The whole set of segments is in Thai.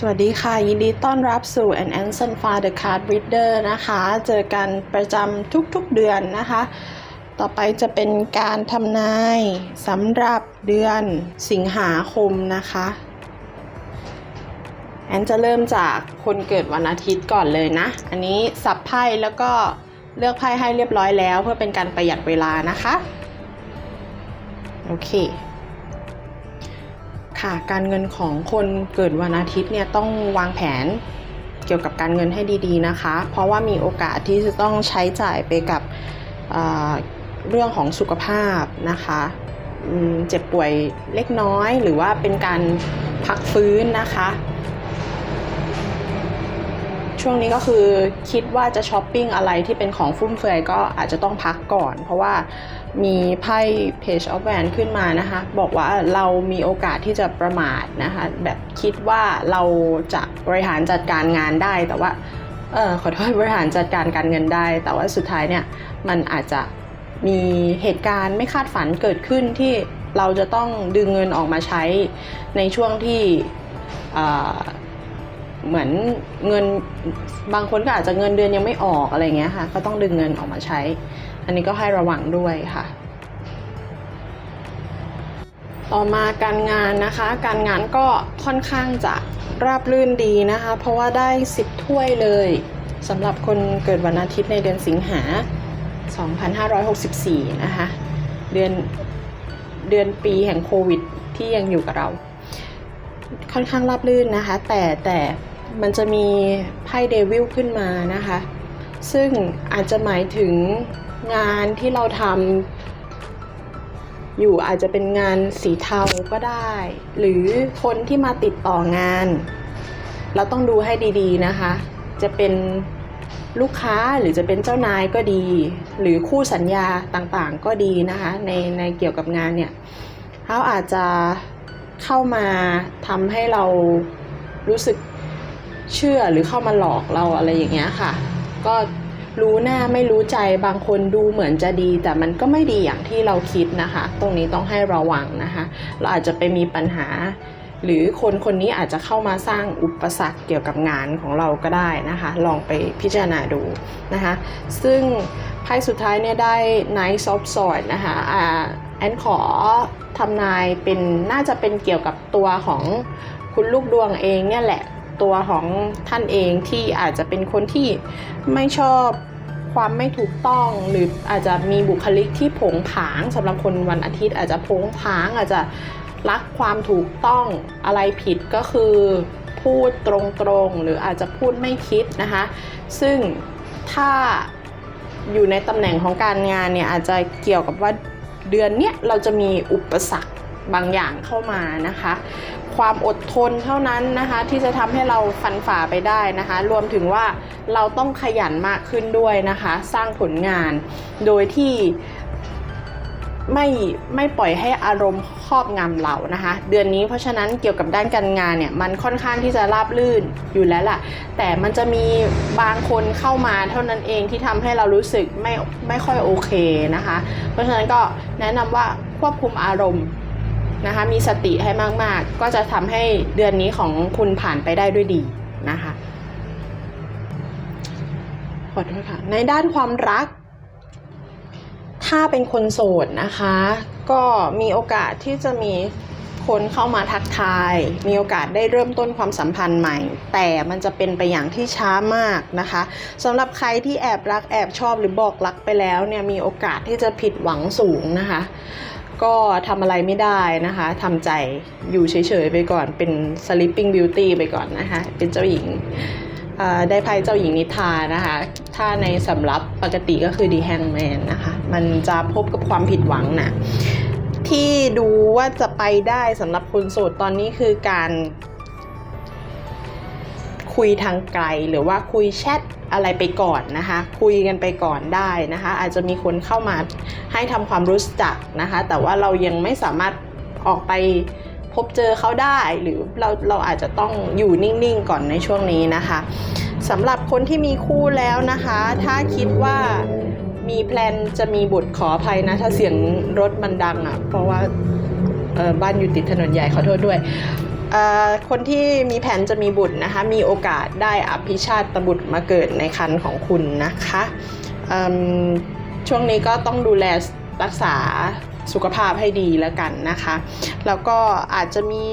สวัสดีค่ะ ยินดีต้อนรับสู่ An Anson Far the Card Reader นะคะ เจอกันประจำทุกๆเดือนนะคะ ต่อไปจะเป็นการทำนายสำหรับเดือนสิงหาคมนะคะ แอนจะเริ่มจากคนเกิดวันอาทิตย์ก่อนเลยนะ อันนี้สับไพ่แล้วก็เลือกไพ่ให้เรียบร้อยแล้ว เพื่อเป็นการประหยัดเวลานะคะ โอเค ค่ะการเงินของคนเกิดวันอาทิตย์เนี่ยต้องวางแผนเกี่ยวกับการเงินให้ดีๆนะคะ เพราะว่ามีโอกาสที่จะต้องใช้จ่ายไปกับเเรื่องของสุขภาพนะคะเจ็บป่วยเล็กน้อย หรือว่าเป็นการพักฟื้นนะคะ ช่วงนี้ก็คือคิดว่าจะช้อปปิ้งอะไรที่เป็นของฟุ่มเฟือยก็อาจจะต้องพักก่อน เพราะว่ามีไพ่ Page of w a n ขึ้นมานะคะ บอกว่าเรามีโอกาสที่จะประมาทนะคะ แบบคิดว่าเราจะบริหารจัดการงานได้แต่ว่าเออขอโทษบริหารจัดการการเงินได้ แต่ว่าสุดท้ายเนี่ยมันอาจจะมีเหตุการณ์ไม่คาดฝันเกิดขึ้นที่เราจะต้องดึงเงินออกมาใช้ในช่วงที่ เหมือนเงินบางคนก็อาจจะเงินเดือนยังไม่ออกอะไรเงี้ยค่ะ ก็ต้องดึงเงินออกมาใช้ อันนี้ก็ให้ระวังด้วยค่ะ ต่อมาการงานนะคะ การงานก็ค่อนข้างจะราบรื่นดีนะคะ เพราะว่าได้ 10 ถ้วยเลยสำหรับคนเกิดวันอาทิตย์ในเดือนสิงหา 2564 นะคะ เดือนเดือนปีแห่งโควิดที่ยังอยู่กับเรา ค่อนข้างราบรื่นนะคะ แต่แต่ มันจะมีไพ่เดวิลขึ้นมานะคะ ซึ่งอาจจะหมายถึงงานที่เราทำอยู่อาจจะเป็นงานสีเทาก็ได้ หรือคนที่มาติดต่องาน เราต้องดูให้ดีๆนะคะ จะเป็นลูกค้าหรือจะเป็นเจ้านายก็ดี หรือคู่สัญญาต่างๆก็ดีนะคะ ในในเกี่ยวกับงานเนี่ยเขาอาจจะเข้ามาทำให้เรารู้สึก เชื่อหรือเข้ามาหลอกเราอะไรอย่างเงี้ยค่ะ ก็รู้หน้าไม่รู้ใจบางคนดูเหมือนจะดี แต่มันก็ไม่ดีอย่างที่เราคิดนะคะ ตรงนี้ต้องให้ระวังนะคะ เราอาจจะไปมีปัญหา หรือคนคนนี้อาจจะเข้ามาสร้างอุปสรรคเกี่ยวกับงานของเราก็ได้นะคะ ลองไปพิจารณาดูนะคะ ซึ่งไพ่สุดท้ายเนี่ยได้ Knight of Swords นะคะอ่าแอนขอทำนายเป็นน่าจะเป็นเกี่ยวกับตัวของคุณลูกดวงเองเนี่ยแหละ ตัวของท่านเองที่อาจจะเป็นคนที่ไม่ชอบความไม่ถูกต้องหรืออาจจะมีบุคลิกที่ผงผางสำหรับคนวันอาทิตย์ อาจจะผงผางอาจจะรักความถูกต้องอะไรผิดก็คือพูดตรงๆ หรืออาจจะพูดไม่คิดนะคะ ซึ่งถ้าอยู่ในตำแหน่งของการงานเนี่ยอาจจะเกี่ยวกับว่าเดือนเนี้ยเราจะมีอุปสรรค บางอย่างเข้ามานะคะ ความอดทนเท่านั้นนะคะที่จะทำให้เราฟันฝ่าไปได้นะคะ รวมถึงว่าเราต้องขยันมากขึ้นด้วยนะคะ สร้างผลงานโดยที่ไม่ไม่ปล่อยให้อารมณ์ครอบงำเรานะคะ เดือนนี้เพราะฉะนั้นเกี่ยวกับด้านการงานเนี่ยมันค่อนข้างที่จะราบลื่นอยู่แล้วล่ะ แต่มันจะมีบางคนเข้ามาเท่านั้นเองที่ทำให้เรารู้สึกไม่ไม่ค่อยโอเคนะคะ เพราะฉะนั้นก็แนะนำว่าควบคุมอารมณ์ นะคะ มีสติให้มาก ๆ ก็จะทำให้เดือนนี้ของคุณผ่านไปได้ด้วยดีนะคะขอโทษค่ะ ในด้านความรัก ถ้าเป็นคนโสดนะคะ ก็มีโอกาสที่จะมีคนเข้ามาทักทาย มีโอกาสได้เริ่มต้นความสัมพันธ์ใหม่ แต่มันจะเป็นไปอย่างที่ช้ามากนะคะสำหรับใครที่แอบรักแอบชอบหรือบอกรักไปแล้วเนี่ยมีโอกาสที่จะผิดหวังสูงนะคะ ก็ทำอะไรไม่ได้นะคะทำใจอยู่เฉยๆไปก่อนเป็น sleeping beauty ไปก่อนนะคะเป็นเจ้าหญิงได้ไพ่เจ้าหญิงนิทานะคะ ถ้าในสำรับปกติก็คือ the hangman นะคะ มันจะพบกับความผิดหวังนะที่ดูว่าจะไปได้สำหรับคนโสดตอนนี้คือการ คุยทางไกลหรือว่าคุยแชทอะไรไปก่อนนะคะ คุยกันไปก่อนได้นะคะ อาจจะมีคนเข้ามาให้ทำความรู้จักนะคะ แต่ว่าเรายังไม่สามารถออกไปพบเจอเขาได้หรือเราเราอาจจะต้องอยู่นิ่งๆก่อนในช่วงนี้นะคะสำหรับคนที่มีคู่แล้วนะคะ ถ้าคิดว่ามีแพลนจะมีบุตรขออภัยนะ ถ้าเสียงรถมันดังอะ่ะ เพราะว่าบ้านอยู่ติดถนนใหญ่ขอโทษด้วย คนที่มีแผนจะมีบุตรนะคะ มีโอกาสได้อภิชาติบุตรมาเกิดในครรภ์ของคุณนะคะช่วงนี้ก็ต้องดูแลรักษาสุขภาพให้ดีแล้วกันนะคะ แล้วก็อาจจะมี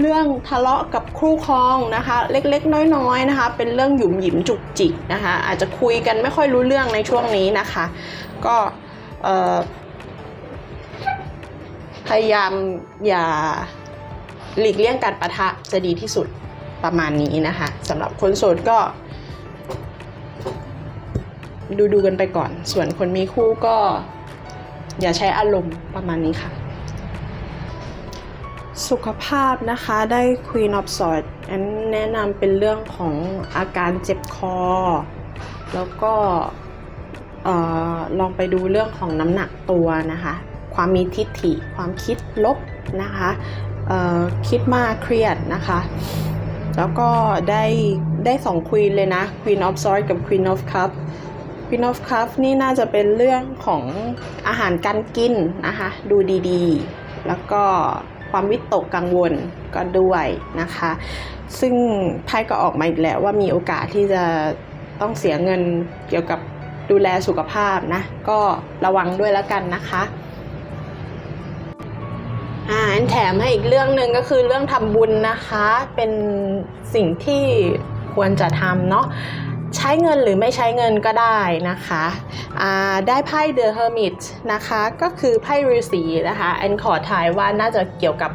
เรื่องทะเลาะกับคู่ครองนะคะ เล็กๆ น้อยๆนะคะ เป็นเรื่องหยุมหยิมจุกจิกนะคะ อาจจะคุยกันไม่ค่อยรู้เรื่องในช่วงนี้นะคะ ก็พยายามอย่า หลีกเลี่ยงการประทะจะดีที่สุดประมาณนี้นะคะสำหรับคนโสดก็ ดูดูกันไปก่อน ส่วนคนมีคู่ก็ อย่าใช้อารมณ์ประมาณนี้ค่ะ สุขภาพนะคะได้ Queen of Swords อันแนะนำเป็นเรื่องของอาการเจ็บคอ แล้วก็ออลองไปดูเรื่องของน้ำหนักตัวนะคะ ความมีทิฏฐิ ความคิดลบนะคะคิดมากเครียดนะคะ แล้วก็ได้ได้สองควีนเลยนะ Queen of Swords กับ Queen of Cup Queen of Cup นี่น่าจะเป็นเรื่องของอาหารการกินนะคะ ดูดีๆ แล้วก็ความวิตกกังวลก็ด้วยนะคะ ซึ่งไพ่ก็ออกมาอีกแล้วว่ามีโอกาสที่จะต้องเสียเงินเกี่ยวกับดูแลสุขภาพนะ ก็ระวังด้วยแล้วกันนะคะ อ่าอันแถมให้อีกเรื่องหนึ่งก็คือเรื่องทำบุญนะคะ เป็นสิ่งที่ควรจะทำเนาะใช้เงินหรือไม่ใช้เงินก็ได้นะคะได้ไพ่ The Hermit นะคะ ก็คือไพ่ฤาษีนะคะแอนขอทายว่าน่าจะเกี่ยวกับ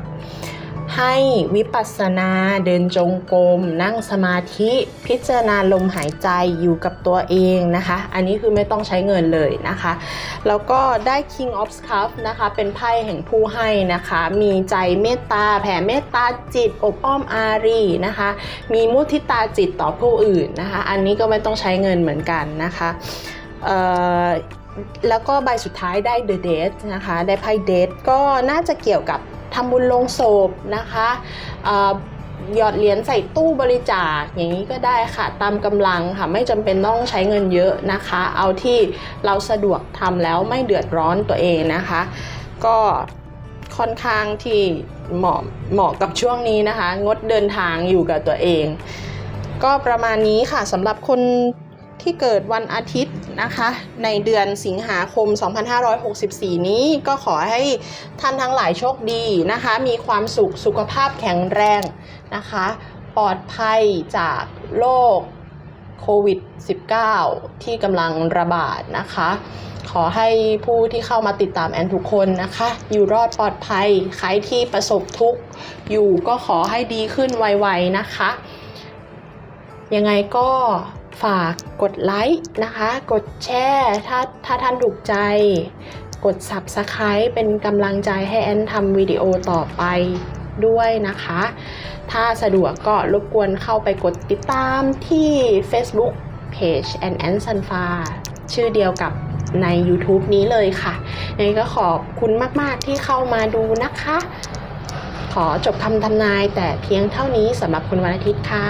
ให้วิปัสสนาเดินจงกรมนั่งสมาธิพิจารณาลมหายใจอยู่กับตัวเองนะคะ อันนี้คือไม่ต้องใช้เงินเลยนะคะ แล้วก็ได้ King of Cups นะคะเป็นไพ่แห่งผู้ให้นะคะ มีใจเมตตาแผ่เมตตาจิตอบอ้อมอารีนะคะ มีมุทิตาจิตต่อผู้อื่นนะคะ อันนี้ก็ไม่ต้องใช้เงินเหมือนกันนะคะแล้วก็ใบสุดท้ายได้ The Date นะคะ ได้ไพ่ Date ก็น่าจะเกี่ยวกับ ทำบุญลงศพนะคะหยอดเหรียญใส่ตู้บริจาคอย่างนี้ก็ได้ค่ะ ตามกำลังค่ะไม่จำเป็นต้องใช้เงินเยอะนะคะ เอาที่เราสะดวกทำแล้วไม่เดือดร้อนตัวเองนะคะ ก็ค่อนข้างที่เหมาะเหมาะกับช่วงนี้นะคะ งดเดินทางอยู่กับตัวเอง ก็ประมาณนี้ค่ะสำหรับคนที่เกิดวันอาทิตย์ นะคะ ในเดือนสิงหาคม 2564 นี้ก็ขอให้ท่านทั้งหลายโชคดีนะคะ มีความสุขสุขภาพแข็งแรงนะคะ ปลอดภัยจากโรคโควิด -19 ที่กำลังระบาดนะคะ ขอให้ผู้ที่เข้ามาติดตามแอนทุกคนนะคะ อยู่รอดปลอดภัย ใครที่ประสบทุกข์อยู่ก็ขอให้ดีขึ้นไวๆนะคะ ยังไงก็ ฝากกดไลค์นะคะ กดแชร์ถ้าถ้าท่านถูกใจ กด Subscribe เป็นกำลังใจให้แอนทำวิดีโอต่อไปด้วยนะคะ ถ้าสะดวกก็รบกวนเข้าไปกดติดตามที่ Facebook Page and a n Sunfar ชื่อเดียวกับใน YouTube นี้เลยค่ะยังไงก็ขอบคุณมาก ๆ ที่เข้ามาดูนะคะ ขอจบคำทำนายแต่เพียงเท่านี้สำหรับคุณวันอาทิตย์ค่ะ